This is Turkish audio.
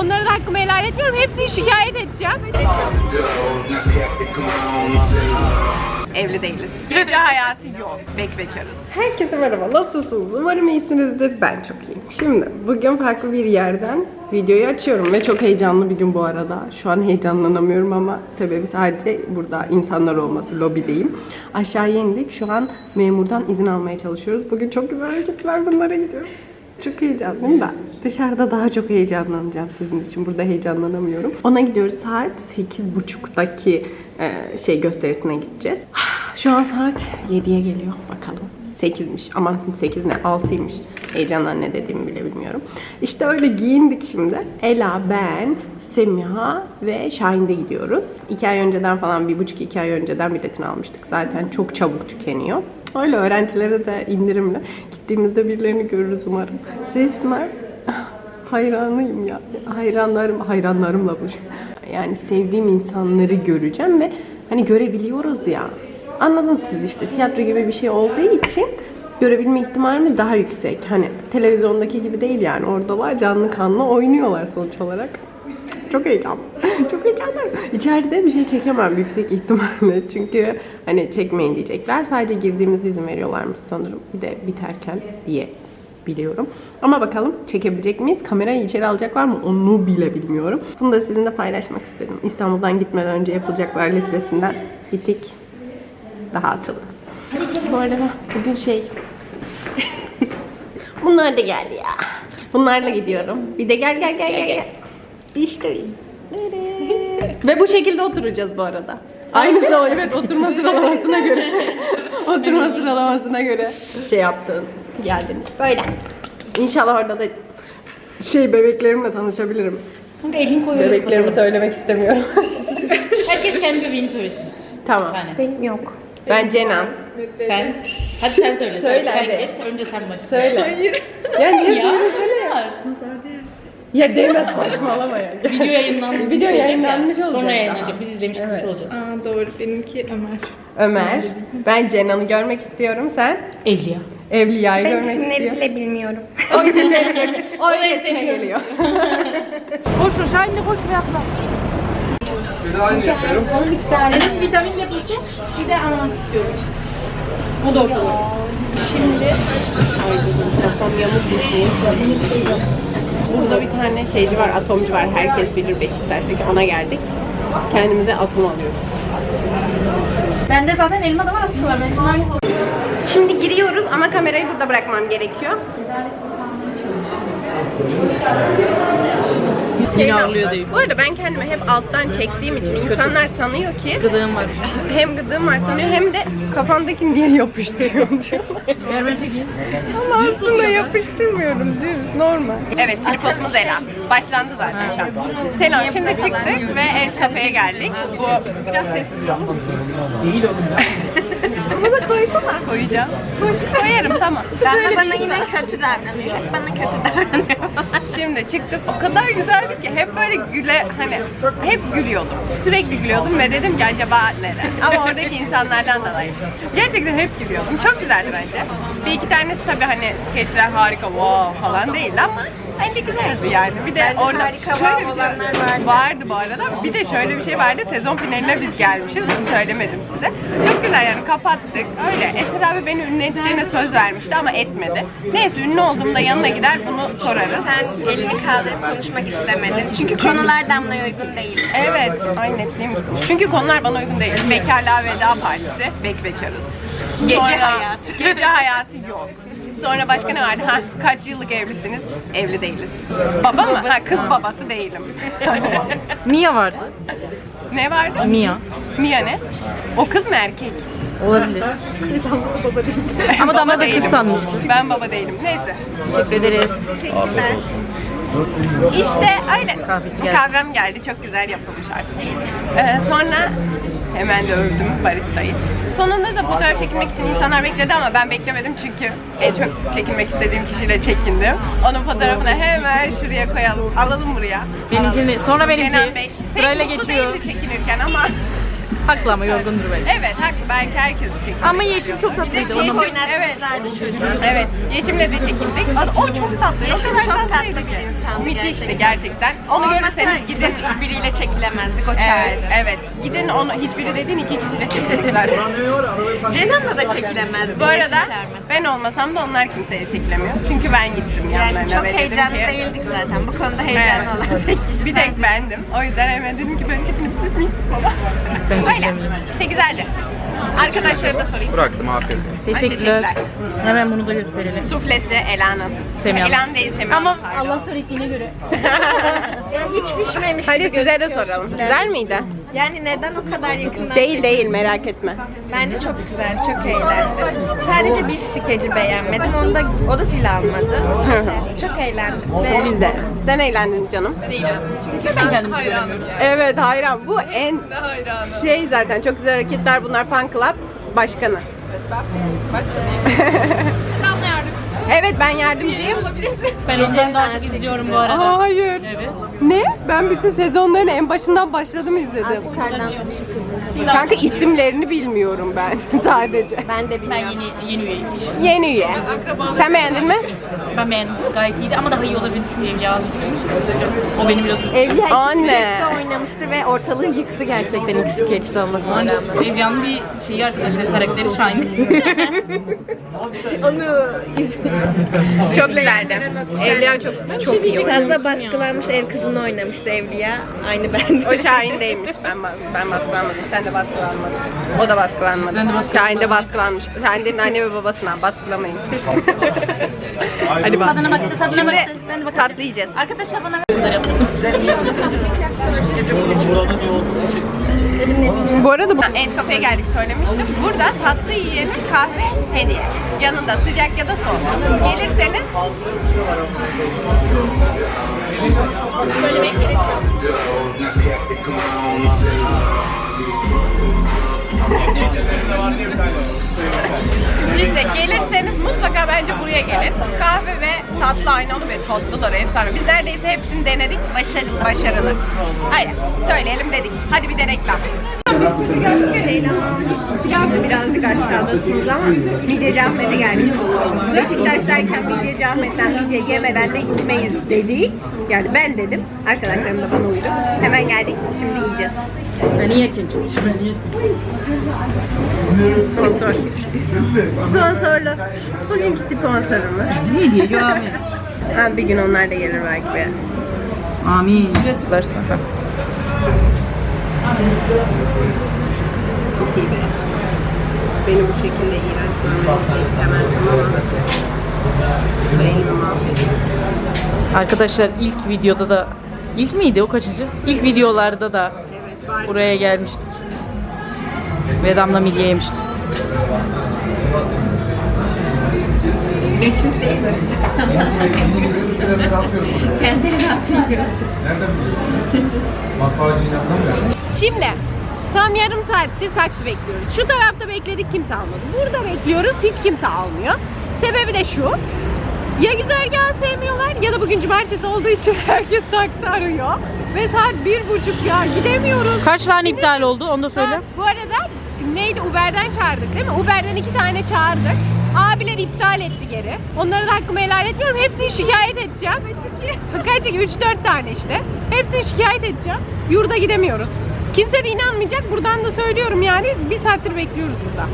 Onlara da hakkımı helal etmiyorum. Hepsini şikayet edeceğim. Evli değiliz. Gece hayatı yok. Bek bekarız. Herkese merhaba. Nasılsınız? Umarım iyisinizdir. Ben çok iyiyim. Şimdi bugün farklı bir yerden videoyu açıyorum ve çok heyecanlı bir gün bu arada. Şu an heyecanlanamıyorum ama sebebi sadece burada insanlar olması, lobideyim. Aşağıya indik. Şu an memurdan izin almaya çalışıyoruz. Bugün çok güzel hareketler bunlara gidiyoruz. Çok heyecanlıyım da dışarıda daha çok heyecanlanacağım sizin için. Burada heyecanlanamıyorum. Ona gidiyoruz saat 8.30'daki e, şey gösterisine gideceğiz. Şu an saat 7'ye geliyor. Bakalım. 8'miş. Aman 8 ne? 6'ymış. Heyecandan ne dediğimi bile bilmiyorum. İşte öyle giyindik şimdi. Ela, ben, Semiha ve Şahin de gidiyoruz. 2 ay önceden falan, bir buçuk iki ay önceden biletini almıştık. Zaten çok çabuk tükeniyor. Öyle öğrencilere de indirimli. Gittiğimizde birilerini görürüz umarım. Resmen hayranıyım ya. Hayranlarım, hayranlarımla bu. Yani sevdiğim insanları göreceğim ve hani görebiliyoruz ya. Anladınız siz işte tiyatro gibi bir şey olduğu için görebilme ihtimalimiz daha yüksek. Hani televizyondaki gibi değil yani. Oradalar canlı kanlı oynuyorlar sonuç olarak. Çok heyecanlı. Çok heyecanlıyım. İçeride bir şey çekemem yüksek ihtimalle. Çünkü hani çekmeyin diyecekler. Sadece girdiğimizde izin veriyorlarmış sanırım. Bir de biterken diye biliyorum. Ama bakalım çekebilecek miyiz? Kamerayı içeri alacaklar mı? Onu bile bilmiyorum. Bunu da sizinle paylaşmak istedim. İstanbul'dan gitmeden önce yapılacaklar listesinden bir tik daha atıldı. Bu arada bugün şey... Bunlar da geldi ya. Bunlarla gidiyorum. Bir de gel gel gel gel. gel. İşte. Ve bu şekilde oturacağız bu arada. Aynısı o evet oturma sıralamasına göre. oturma sıralamasına göre şey yaptın. Geldiniz. Böyle. İnşallah orada da şey bebeklerimle tanışabilirim. Kanka elini koyuyor. Bebeklerimi söylemek istemiyorum. Herkes kendi bebeğini söylesin. tamam. Yani. Benim yok. Ben Cenan. Sen. Hadi sen söyle. Söyle sen hadi. geç, Önce sen başla. Söyle. Hayır. Ya niye Ya. söylesene ya? Var. Ya deme saçmalama ya. Video yayınlanmış Video olacak yayınlanmış ya. olacak Sonra daha. yayınlanacak. Biz izlemiş Evet. evet. olacağız. Aa, doğru. Benimki Ömer. Ömer. Ben Cenan'ı görmek istiyorum. Sen? Evliya. Evliya'yı Ben görmek isimleri istiyorum. bile bilmiyorum. O isimleri görmek. O öylesine geliyor. Koşun Şahin de koş ve atla. Onun iki tane. Benim vitamin yapısı bir de ananas istiyorum. O da ortada. Kafam yamukmuş. niye söyleyeyim? Burada bir tane şeyci var, atomcu var. Herkes bilir Beşiktaş'taki ona geldik. Kendimize atom alıyoruz. Bende zaten elma da var, atış var. Ben şundan Şimdi giriyoruz ama kamerayı burada bırakmam gerekiyor. Değil. Bu arada ben kendimi hep alttan çektiğim için insanlar sanıyor ki Gıdığım var. hem gıdığım var sanıyor hem de kafamdakini diye yapıştırıyorum diyor. Ver ben çekeyim. Ama aslında yapıştırmıyorum düz normal. Evet tripodumuz Ela. Başlandı zaten şu an. Selam şimdi çıktık ve el kafeye geldik. Bu biraz sessiz olur musunuz? koysana. Koyacağım. Koyarım tamam. Ben de bana yine kötü davranıyor. Hep bana kötü davranıyor. Şimdi çıktık o kadar güzeldi ki hep böyle güle hani hep gülüyordum. Sürekli gülüyordum ve dedim ki acaba neden? Ama oradaki insanlardan dolayı. Gerçekten hep gülüyordum. Çok güzeldi bence. Bir iki tanesi tabii hani skeçler harika wow falan değil ama bence güzeldi yani. Bir de Bence orada harika şöyle bir şey olanlar vardı. vardı bu arada. Bir de şöyle bir şey vardı. Sezon finaline biz gelmişiz. Bunu söylemedim size. Çok güzel yani kapattık. Öyle. Eser abi beni ünlü edeceğine söz vermişti ama etmedi. Neyse ünlü olduğumda yanına gider bunu sorarız. Sen elini kaldırıp konuşmak istemedin. Çünkü konular Damla'ya uygun değil. Evet, ay netliğim gitmiş. Çünkü konular bana uygun değil. Bekarlığa veda partisi, bek bekarız. Gece hayatı. Gece hayatı yok. Sonra başka ne vardı? Ha, kaç yıllık evlisiniz? Evli değiliz. Baba mı? Ha, kız babası değilim. Mia vardı. ne vardı? Mia. Mia ne? O kız mı erkek? Olabilir. Ama Baba Damla da kız değilim. sanmıştır. Ben baba değilim. Neyse. Teşekkür ederiz. İşte öyle. Kahvesi geldi. Kahvem geldi. Çok güzel yapılmış artık. Ee, sonra hemen de övdüm baristayı. Sonunda da fotoğraf çekilmek için insanlar bekledi ama ben beklemedim çünkü en çok çekilmek istediğim kişiyle çekindim. Onun fotoğrafını hemen şuraya koyalım. Alalım buraya. Benimkini, sonra benimki. Cenan Bey. Pek Sırayla mutlu geçiyor. değildi çekinirken ama Haklı ama yorgundur belki. Evet haklı belki herkes çekildi. Ama Yeşim çok tatlıydı. Onu Yeşim, evet. Evet, Yeşim'le de çekildik. O, o çok tatlı. Yeşim o kadar çok tatlı bir insan Müthişti gerçekten. Onu Olmasa görürseniz gidin. biriyle çekilemezdik o Evet, çağırdı. evet. Gidin onu hiçbiri dediğin iki kişiyle çekildik zaten. Cenan'la da çekilemezdi. Bu arada Yeşim ben olmasam da onlar kimseye çekilemiyor. Çünkü ben gittim yanlarına yani çok ve dedim heyecanlı ki, değildik zaten. Bu konuda heyecanlı Evet. olan tek kişi Bir tek bendim. O yüzden hemen dedim ki ben çekinebilir miyiz falan. Öyle. İşte güzeldi. Arkadaşlara da sorayım. Bıraktım afiyet. Teşekkürler. Teşekkürler. Hemen bunu da gösterelim. Suflesi Ela'nın. Semih Hanım. Elan değil Semih Ama. Allah söylediğine göre. hiç pişmemiş Hadi size de soralım. Güzel miydi? Yani neden o kadar yakından? Değil değil merak etme. Bence çok güzel, çok eğlendim. Sadece bir skeci beğenmedim. Onu da, o da sil almadı. çok eğlendim. Ve Biz de. Sen eğlendin canım. Ben hayranım. Evet hayran. Bu en şey zaten çok güzel hareketler bunlar fan club başkanı. Evet ben yardımcıyım. Ben ondan daha çok izliyorum bu arada. Hayır. Evet. Ne? Ben bütün sezonların en başından başladım izledim. Kanka isimlerini bilmiyorum ben sadece. ben de Ben yeni yeni üyeymiş. Yeni üye. Sen beğendin mi? Ben beğendim. Gayet iyiydi ama daha iyi olabilir çünkü Evliya az O benim biraz Evliya Anne. iki oynamıştı ve ortalığı yıktı gerçekten ilk skeçte olmasına rağmen. Evliya'nın bir şeyi arkadaşlar karakteri Şahin. Onu Çok güzeldi. Evliya çok çok iyi oynadı. Fazla baskılanmış ev kızını oynamıştı Evliya. Aynı ben. O Şahin'deymiş. Ben ben baskılanmadım. Sen de baskılanmadın. O da baskılanmadı. Sen de baskılanmadın. Şahin de baskılanmış. Şahin'in anne ve babasına baskılamayın. Hadi bak. Tadına baktı, tadına Şimdi baktı. Ben de bakacağım. tatlı yiyeceğiz. Arkadaşlar bana bu kadar yaptırdım. Bu arada bu et kafeye geldik söylemiştim. Burada tatlı yiyenin kahve hediye. Yanında sıcak ya da soğuk. Gelirseniz söylemek gerekiyor. Var diye bir tane. İşte gelirseniz mutlaka bence buraya gelin. Kahve ve tatlı aynalı ve tatlılar efsane. Biz neredeyse hepsini denedik. Başarılı. Başarılı. Aynen. Söyleyelim dedik. Hadi bir de reklam. Birazcık aşağıdasınız ama Midyeci Ahmet'e geldik. Beşiktaş'tayken Midyeci Ahmet'ten midye yemeden de gitmeyiz dedik. Yani ben dedim. Arkadaşlarım da bana uydu. Hemen geldik. Şimdi yiyeceğiz. Ben iyi yakin Sponsor. Sponsorlu. Bugünkü sponsorumuz. Ne diyor amin. Ha, bir gün onlar da gelir belki be. Amin. Çok iyi be. Beni bu şekilde iğrenç görmenizi istemezdim ama beynimi mahvediyor. Arkadaşlar ilk videoda da ilk miydi o kaçıncı? İlk videolarda da Evet buraya gelmiştik. Ve Damla midye yemişti. Ekmek değil mi? Kendini atıyor. Şimdi tam yarım saattir taksi bekliyoruz. Şu tarafta bekledik kimse almadı. Burada bekliyoruz hiç kimse almıyor. Sebebi de şu. Ya güzergahı sevmiyorlar ya da bugün cumartesi olduğu için herkes taksi arıyor. Ve saat bir buçuk ya gidemiyoruz. Kaç tane iptal oldu onu da söyle. Ha, bu arada neydi Uber'den çağırdık değil mi? Uber'den iki tane çağırdık. Abiler iptal etti geri. Onlara da hakkımı helal etmiyorum. Hepsini şikayet edeceğim. Kaç? 3-4 tane işte. Hepsini şikayet edeceğim. Yurda gidemiyoruz. Kimse de inanmayacak. Buradan da söylüyorum yani. Bir saattir bekliyoruz burada.